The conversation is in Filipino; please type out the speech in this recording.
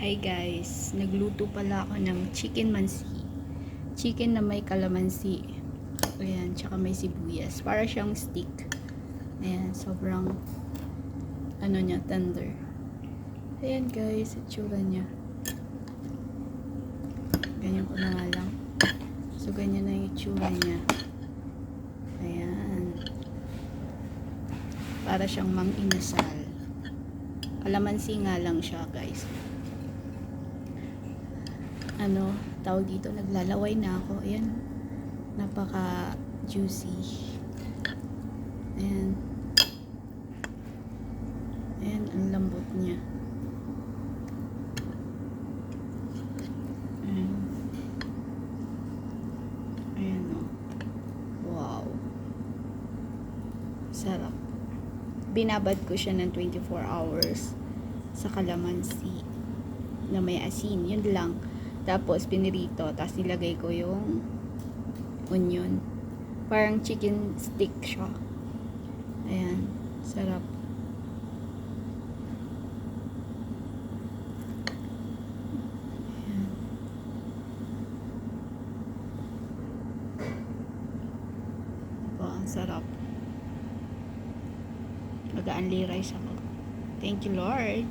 Hi guys, nagluto pala ako ng chicken mansi. Chicken na may kalamansi. Ayan, tsaka may sibuyas. Para siyang stick. Ayan, sobrang ano niya, tender. Ayan guys, itsura niya. Ganyan ko na nga lang. So, ganyan na yung itsura niya. Ayan. Para siyang mang inasal. Kalamansi nga lang siya guys ano, tawag dito, naglalaway na ako. Ayan, napaka juicy. Ayan. Ayan, ang lambot niya. Ayan. Ayan o. Wow. Sarap. Binabad ko siya ng 24 hours sa kalamansi na may asin. Yun lang. Tapos, pinirito. Tapos, nilagay ko yung onion. Parang chicken stick siya. Ayan. Sarap. Ayan. Diba? Ang sarap. Mag-aunli rice ako. Thank you, Lord.